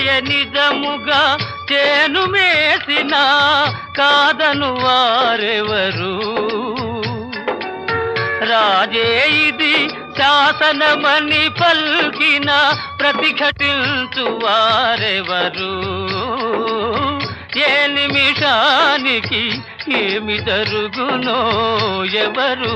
కంచెయ నిజముగా చేను మేసిన కాదను వారెవరు? రాజే ఇది శాసనమని పల్కిన ప్రతిఘటించు వారెవరు? ఏ నిమిషానికి ఏమి జరుగునో ఎవరు